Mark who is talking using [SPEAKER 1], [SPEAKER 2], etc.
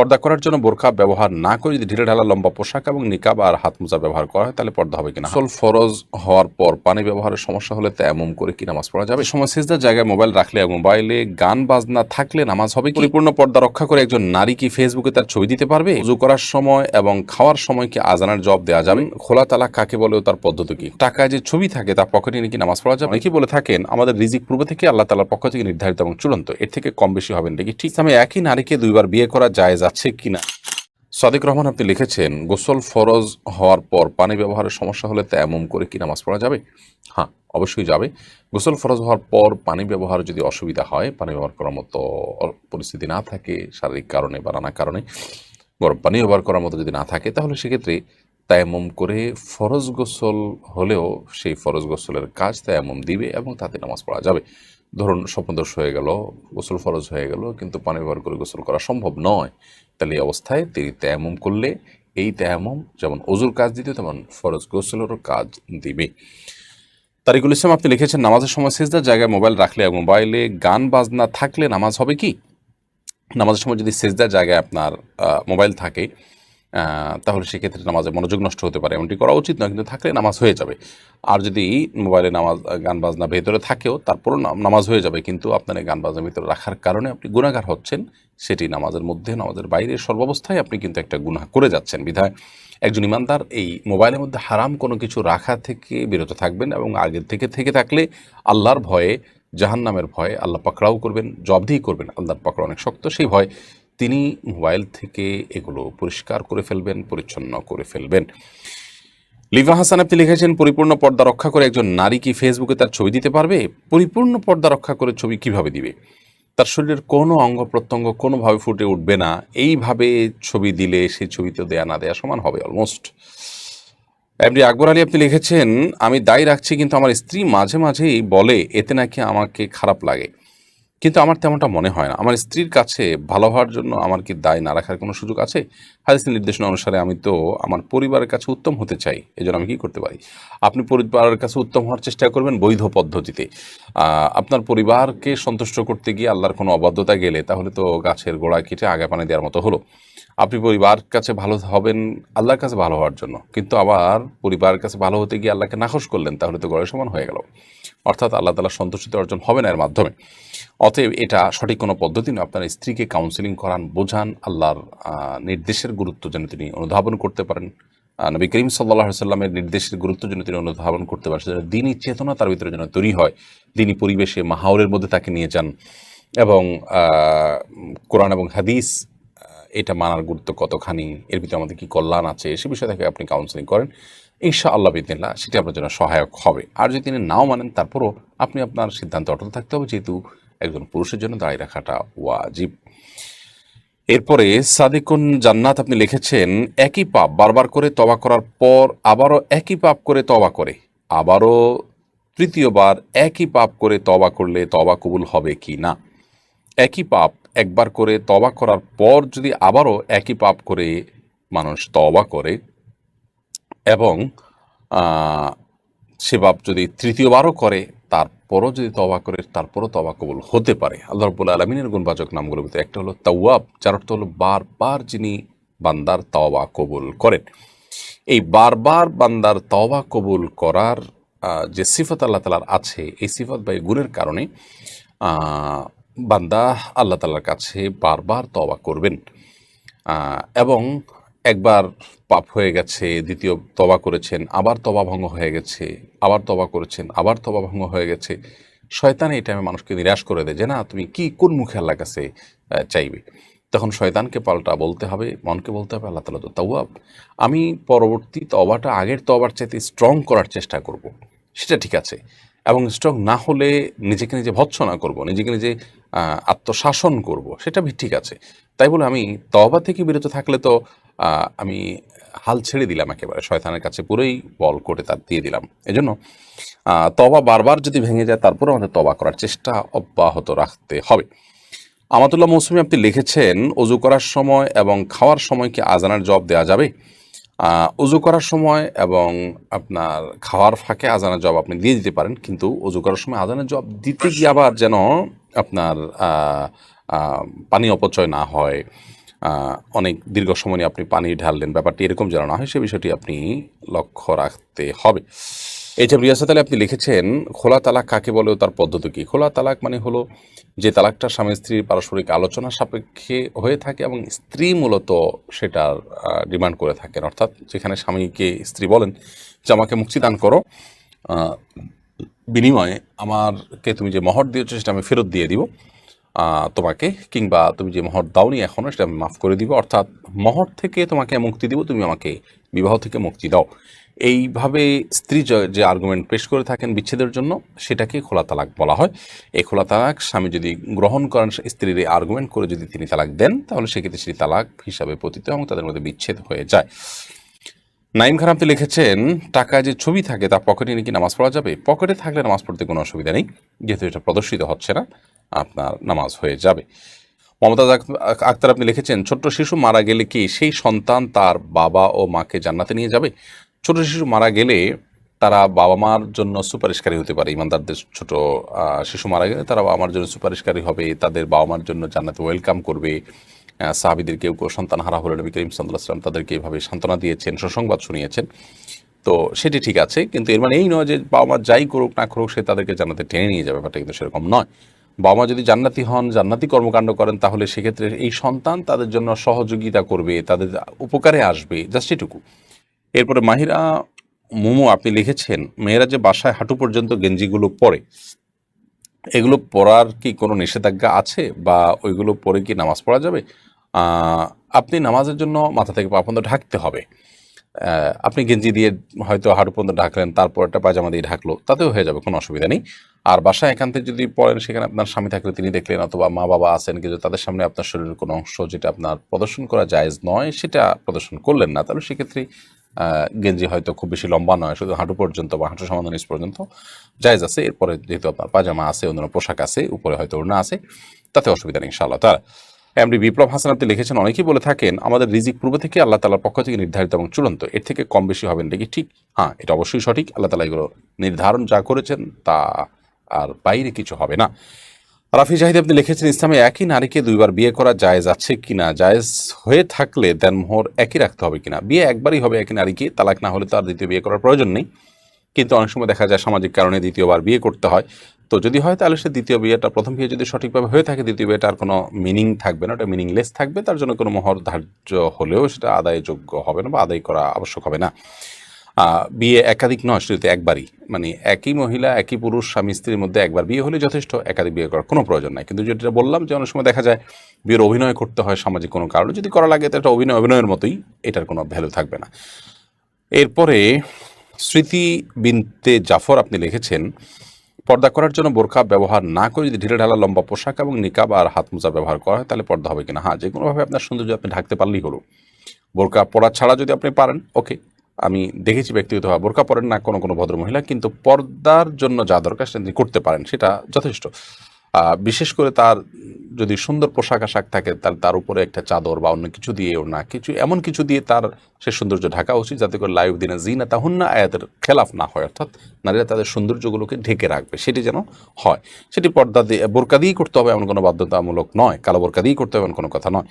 [SPEAKER 1] পর্দা করার জন্য বোরখা ব্যবহার না করে যদি ঢিলে ঢালা লম্বা পোশাক এবং নিকাব আর হাত মোজা ব্যবহার করা হয় তাহলে পর্দা হবে কিনা? আসল ফরজ হওয়ার পর পানি ব্যবহারের সমস্যা হলে তেমন করে কি নামাজ পড়া যাবে? সময় সিজদার জায়গায় মোবাইল রাখলে এবং মোবাইলে গান বাজনা থাকলে নামাজ হবে পরিপূর্ণ পর্দা রক্ষা করে একজন নারী কি ফেসবুকে তার ছবি দিতে পারবে? উজু করার সময় এবং খাওয়ার সময় কি আজানের জবাব দেওয়া যাবে? খোলা তালাক কাকে বলে তার পদ্ধতি কি? টাকায় যে ছবি থাকে তার পকেটে নাকি নামাজ পড়া যাবে? অনেকেই বলে থাকেন আমাদের রিজিক পূর্ব থেকে আল্লাহ তালার পক্ষ থেকে নির্ধারিত এবং চূড়ান্ত এর থেকে কম বেশি হবেন নাকি? ঠিক আমি একই নারীকে দুইবার বিয়ে করা যায় যাচ্ছে কিনা? সাদিক রহমান, আপনি লিখেছেন, গোসল ফরজ হওয়ার পর পানি ব্যবহারের সমস্যা হলে তেমন করে কি নামাজ পড়া যাবে? হ্যাঁ অবশ্যই যাবে। গোসল ফরজ হওয়ার পর পানি ব্যবহার যদি অসুবিধা হয়, পানি ব্যবহার করার মতো পরিস্থিতি না থাকে, শারীরিক কারণে বা নানা কারণে, গরম পানি ব্যবহার করার মতো যদি না থাকে, তাহলে সেক্ষেত্রে তায়াম্মম করে ফরজ গোসল হলেও সেই ফরজ গোসলের কাজ তায়াম্মম দিবে এবং তাতে নামাজ পড়া যাবে। ধরুন স্বপ্নদোষ হয়ে গেল, গোসল ফরজ হয়ে গেল, কিন্তু পানি ব্যবহার করে গোসল করা সম্ভব নয়, তাহলে এই অবস্থায় তিনি তায়াম্মম করলে এই তায়াম্মম যেমন অজুর কাজ দিতে তেমন ফরজ গোসলেরও কাজ দিবে। তারিকুল ইসলাম, আপনি লিখেছেন, নামাজের সময় সেজদার জায়গায় মোবাইল রাখলে মোবাইলে গান বাজনা থাকলে নামাজ হবে কি? নামাজের সময় যদি সেজদার জায়গায় আপনার মোবাইল থাকে তাহলে সেক্ষেত্রে নামাজে মনোযোগ নষ্ট হতে পারে। এমনটি করা উচিত নয়, কিন্তু থাকলে নামাজ হয়ে যাবে। আর যদি মোবাইলে নামাজ, গান বাজনা ভেতরে থাকেও, তারপরও নামাজ হয়ে যাবে। কিন্তু আপনার গান বাজনা ভিতরে রাখার কারণে আপনি গুণাগার হচ্ছেন, সেটি নামাজের মধ্যে, নামাজের বাইরে সর্বাবস্থায় আপনি কিন্তু একটা গুনাহ করে যাচ্ছেন। বিধায় একজন ইমানদার এই মোবাইলের মধ্যে হারাম কোনো কিছু রাখা থেকে বিরত থাকবেন এবং আগের থেকে থেকে থাকলে আল্লাহর ভয়ে, জাহান্নামের ভয়ে আল্লাহ পাকড়াও করবেন জবদিহি করবেন। আল্লাহর পাকড়া অনেক শক্ত, সেই ভয় তিনি মোবাইল থেকে এগুলো পরিষ্কার করে ফেলবেন, পরিচ্ছন্ন করে ফেলবেন। লিভা হাসান আপনি লিখেছেন, পরিপূর্ণ পর্দা রক্ষা করে একজন নারী কি ফেসবুকে তার ছবি দিতে পারবে? পরিপূর্ণ পর্দা রক্ষা করে ছবি কীভাবে দিবে? তার শরীরের কোনো অঙ্গ প্রত্যঙ্গ কোনোভাবে ফুটে উঠবে না। এইভাবে ছবি দিলে সেই ছবি তো দেয়া না দেয়া সমান হবে অলমোস্ট এমডি আকবর আলী আপনি লিখেছেন, আমি দায়ী রাখছি কিন্তু আমার স্ত্রী মাঝে মাঝেই বলে, এতে নাকি আমাকে খারাপ লাগে। কিন্তু আমার তেমনটা মনে হয় না। আমার স্ত্রীর কাছে ভালো হওয়ার জন্য আমার কি দায় না রাখার কোনো সুযোগ আছে? হাদিসের নির্দেশনা অনুসারে আমি তো আমার পরিবারের কাছে উত্তম হতে চাই, এজন্য আমি কি করতে পারি? আপনি পরিবারের কাছে উত্তম হওয়ার চেষ্টা করবেন বৈধ পদ্ধতিতে। আপনার পরিবারকে সন্তুষ্ট করতে গিয়ে আল্লাহর কোনো অবাধ্যতা গেলে তাহলে তো গাছের গোড়া কেটে আগে পানি দেওয়ার মতো হলো। আপনি পরিবার কাছে ভালো হবেন আল্লাহর কাছে ভালো হওয়ার জন্য। কিন্তু আবার পরিবারের কাছে ভালো হতে গিয়ে আল্লাহকে নাকশ করলেন, তাহলে তো গড়ের সমান হয়ে গেল। অর্থাৎ আল্লাহ তালা সন্তুষ্টিতে অর্জন হবে না এর মাধ্যমে। অতএব এটা সঠিক কোনো পদ্ধতি নয়। আপনার স্ত্রীকে কাউন্সিলিং করান, বোঝান আল্লাহর নির্দেশের গুরুত্ব যেন তিনি অনুধাবন করতে পারেন। নবী করিম সাল্লাহ সাল্লামের নির্দেশের গুরুত্ব যেন তিনি অনুধাবন করতে পারেন। সেজন্য দিনই চেতনা তার ভিতরে যেন তৈরি হয়। দিনই পরিবেশে মাহাউলের মধ্যে তাকে নিয়ে যান। এবং কোরআন এবং হাদিস এটা মানার গুরুত্ব কতখানি? এর ভিতরে আমাদের কি কল্যাণ আছে? সে বিষয়ে থেকে আপনি কাউন্সিলিং করেন। ঈশা আল্লাহ বিদিল্লা সেটি আপনার জন্য সহায়ক হবে। আর যদি তিনি নাও মানেন, তারপরও আপনি আপনার সিদ্ধান্ত অটল থাকতে হবে, যেহেতু একজন পুরুষের জন্য দাঁড়িয়ে রাখাটা ওয়াজিব। এরপরে, সাদিকুন জান্নাত আপনি লিখেছেন, একই পাপ বারবার করে তবা করার পর আবারও একই পাপ করে তবা করে। আবারও তৃতীয়বার একই পাপ করে তবা করলে তবা কবুল হবে কি না? একই পাপ একবার করে তবা করার পর যদি আবারও একই পাপ করে মানুষ তবা করে এবং সে পাপ যদি তৃতীয়বারও করে, তারপরও যদি তবা করে, তারপরও তবা কবুল হতে পারে। আল্লাহ রব্বুল আলমিনের গুণবাচক নামগুলোর ভিতরে একটা হলো তাওয়াব, যার অর্থ হলো বারবার যিনি বান্দার তওবা কবুল করেন। এই বারবার বান্দার তওবা কবুল করার যে সিফত আল্লাহ তালার আছে, এই সিফত বা এই গুণের কারণে বান্দা, আল্লাহ তালার কাছে বারবার তবা করবেন। এবং একবার পাপ হয়ে গেছে, দ্বিতীয় তবা করেছেন, আবার তবা ভঙ্গ হয়ে গেছে, আবার তবা করেছেন, আবার তবা ভঙ্গ হয়ে গেছে, শয়তান এই টাইমে মানুষকে নিরাশ করে দেয় যে, না, তুমি কি, কোন মুখে আল্লাহ কাছে চাইবে? তখন শয়তানকে পাল্টা বলতে হবে, মনকে বলতে হবে, আল্লাহ তালা তো তাওয়াব। আমি পরবর্তী তবাটা আগের তবার চাইতে স্ট্রং করার চেষ্টা করব। সেটা ঠিক আছে। এবং স্ট্রং না হলে নিজেকে নিজে ভৎসনা করব, নিজেকে নিজে আত্মশাসন করব, সেটা ভি ঠিক আছে। তাই বলে আমি তবা থেকে বিরত থাকলে তো আমি হাল ছেড়ে দিলাম একেবারে। শয়তানের কাছে পুরোই বল করে তার দিয়ে দিলাম। এজন্য তবা বারবার যদি ভেঙে যায় তারপরে আমাদের তবা করার চেষ্টা অব্যাহত রাখতে হবে। আমাতুল্লাহ মৌসুমী আপনি লিখেছেন অজু করার সময় এবং খাওয়ার সময় কি আজানের জব দেওয়া যাবে। অজু করার সময় এবং আপনার খাওয়ার ফাঁকে আজানের জব আপনি দিয়ে দিতে পারেন, কিন্তু উজু করার সময় আজানের জব দিতে গিয়ে আবার যেন আপনার পানি অপচয় না হয় অনেক দীর্ঘ সময় আপনি পানি ঢাললেন, ব্যাপারটি এরকম যেন না হয়, সে বিষয়টি আপনি লক্ষ্য রাখতে হবে। যে রিয়াসাত আলী আপনি লিখেছেন, খোলা তালাক কাকে বলে তার পদ্ধতি কি? খোলা তালাক মানে হলো যে তালাকটা স্বামী স্ত্রীর পারস্পরিক আলোচনা সাপেক্ষে হয়ে থাকে এবং স্ত্রী মূলত সেটার ডিমান্ড করে থাকেন। অর্থাৎ যেখানে স্বামীকে স্ত্রী বলেন যে, আমাকে মুক্তি দান করো বিনিময়ে আমারকে তুমি যে মহর দিয়েছ সেটা আমি ফেরত দিয়ে দিব। তোমাকে কিংবা তুমি যে মহর দাওনি এখনও সেটা আমি মাফ করে দিব। অর্থাৎ মহর থেকে তোমাকে মুক্তি দিব, তুমি আমাকে বিবাহ থেকে মুক্তি দাও। এইভাবে স্ত্রী যে- আর্গুমেন্ট পেশ করে থাকেন বিচ্ছেদের জন্য, সেটাকে খোলা তালাক বলা হয়। এই খোলা তালাক স্বামী যদি গ্রহণ করেন, স্ত্রীর এই আর্গুমেন্ট করে যদি তিনি তালাক দেন, তাহলে সেক্ষেত্রে সেই তালাক হিসাবে পতিত এবং তাদের মধ্যে বিচ্ছেদ হয়ে যায়। নাইম খান আপনি লিখেছেন টাকায় যে ছবি থাকে তা পকেটে নিয়ে কি নামাজ পড়া যাবে? পকেটে থাকলে নামাজ পড়তে কোনো অসুবিধা নেই, যেহেতু এটা প্রদর্শিত হচ্ছে না, আপনার নামাজ হয়ে যাবে। মমতাজ আক্তার আপনি লিখেছেন, ছোট্ট শিশু মারা গেলে কি সেই সন্তান তার বাবা ও মাকে জান্নাতে নিয়ে যাবে? ছোট শিশু মারা গেলে তারা বাবা মার জন্য সুপারিশকারী হতে পারে, ইমানদারদের ছোট শিশু মারা গেলে তারা বাবা মার জন্য সুপারিশকারী হবে, তাদের বাবা মার জন্য জান্নাতে ওয়েলকাম করবে সাহাবিদের কেউ কেউ সন্তান হারা হলে নবী করিম তাদেরকে এইভাবে সান্ত্বনা দিয়েছেন, সুসংবাদ শুনিয়েছেন। তো সেটি ঠিক আছে, কিন্তু এর মানে এই নয় যে বাবা মা যাই করুক না করুক সে তাদেরকে জান্নাতে টেনে নিয়ে যাবে, ব্যাপারটা কিন্তু সেরকম নয়। বাবা মা যদি জান্নাতি হন, জান্নাতি কর্মকাণ্ড করেন, তাহলে সেক্ষেত্রে এই সন্তান তাদের জন্য সহযোগিতা করবে, তাদের উপকারে আসবে, জাস্ট এটুকু। এরপরে মাহিরা, মোমো আপনি লিখেছেন, মেয়েরা যে বাসায় হাঁটু পর্যন্ত গেঞ্জিগুলো পরে, এগুলো পরার কি কোনো নিষেধাজ্ঞা আছে বা ওইগুলো পরে কি নামাজ পড়া যাবে? আপনি নামাজের জন্য মাথা থেকে পা পর্যন্ত ঢাকতে হবে। আপনি গেঞ্জি দিয়ে হয়তো হাঁটু পর্যন্ত ঢাকলেন, তারপর একটা পায়জামা দিয়ে ঢাকলো, তাতেও হয়ে যাবে, কোনো অসুবিধা নেই। আর বাসায় একান্তে যদি পড়েন, সেখানে আপনার স্বামী থাকলে তিনি দেখলেন অথবা মা বাবা আছেন, কিন্তু তাদের সামনে আপনার শরীরের কোনো অংশ যেটা আপনার প্রদর্শন করা জায়েজ নয়, সেটা প্রদর্শন করলেন না, তাহলে সেক্ষেত্রে গেঞ্জি হয়তো খুব বেশি লম্বা নয়, শুধু হাঁটু পর্যন্ত বা হাঁটু সমাধান নিচ পর্যন্ত। জায়জ আছে, এরপরে যেহেতু আপনার পাজামা আছে, অন্যান্য পোশাক আছে, উপরে হয়তো ওড়না আছে, তাতে অসুবিধা নেই, ইনশাআল্লাহ। তার এমডি বিপ্লব হাসান আপনি লিখেছেন, অনেকেই বলে থাকেন, আমাদের রিজিক পূর্ব থেকে আল্লাহ তালার পক্ষ থেকে নির্ধারিত এবং চূড়ান্ত, এর থেকে কম বেশি হবেন নাকি? ঠিক হ্যাঁ এটা অবশ্যই সঠিক, আল্লাহ তালা এগুলো নির্ধারণ যা করেছেন তা আর বাইরে কিছু হবে না। রাফি জাহিদ, আপনি লিখেছেন ইসলামে একই নারীকে দুইবার বিয়ে করা জায়েজ আছে কিনা? জায়েজ হয়ে থাকলে দেনমোহর একই রাখতে হবে কিনা? বিয়ে একবারই হবে একই নারীকে, তালাক না হলে তার দ্বিতীয় বিয়ে করার প্রয়োজন নেই। কিন্তু অনেক সময় দেখা যায় সামাজিক কারণে দ্বিতীয়বার বিয়ে করতে হয়। তো যদি হয় তাহলে সে দ্বিতীয় বিয়েটা, প্রথম বিয়ে যদি সঠিকভাবে হয়ে থাকে, দ্বিতীয় বিয়েটা আর কোনো মিনিং থাকবে না, ওটা মিনিংলেস থাকবে, তার জন্য কোনো মোহর ধার্য হলেও সেটা আদায়যোগ্য হবে না বা আদায় করা আবশ্যক হবে না। বিয়ে একাধিক নয়, শুধু একবারই। মানে একই মহিলা, একই পুরুষ, স্বামী, স্ত্রীর মধ্যে একবার বিয়ে হলে যথেষ্ট একাধিক বিয়ে করার কোনো প্রয়োজন নাই। কিন্তু যেটা বললাম যে, অনেক সময় দেখা যায় বিয়ের অভিনয় করতে হয় সামাজিক কোনো কারণে। যদি করা লাগে, তো এটা অভিনয়, অভিনয়ের মতোই এটার কোনো ভ্যালু থাকবে না। এরপরে স্মৃতি বিনতে জাফর আপনি লিখেছেন, পর্দা করার জন্য বোরখা ব্যবহার না করে যদি ঢিলে ঢালা লম্বা পোশাক এবং নিকাব আর হাত মোজা ব্যবহার করা হয়, তাহলে পর্দা হবে কিনা? হ্যাঁ যে কোনোভাবে আপনার সৌন্দর্য আপনি ঢাকতে পারলেই হলো। বোরকা পরা ছাড়া যদি আপনি পারেন, ওকে। আমি দেখেছি ব্যক্তিগতভাবে বোরকা পরেন না কোনো কোনো ভদ্র মহিলা কিন্তু পর্দার জন্য যা দরকার সেটা তিনি করতে পারেন, সেটা যথেষ্ট। বিশেষ করে তার যদি সুন্দর পোশাক আশাক থাকে তাহলে তার উপরে একটা চাদর বা অন্য কিছু দিয়ে ও না কিছু, এমন কিছু দিয়ে তার সে সৌন্দর্য ঢাকা উচিত, যাতে করে লাইভ দিনে জিনা তাহুন্না আয়াতের খেলাফ না হয়, অর্থাৎ নারীরা তাদের সৌন্দর্যগুলোকে ঢেকে রাখবে, সেটি যেন হয়। সেটি পর্দা দিয়ে বোরকা দিয়েই করতে হবে এমন কোনো বাধ্যতামূলক নয়, কালো বোরকা দিয়েই করতে হবে এমন কোনো কথা নয়।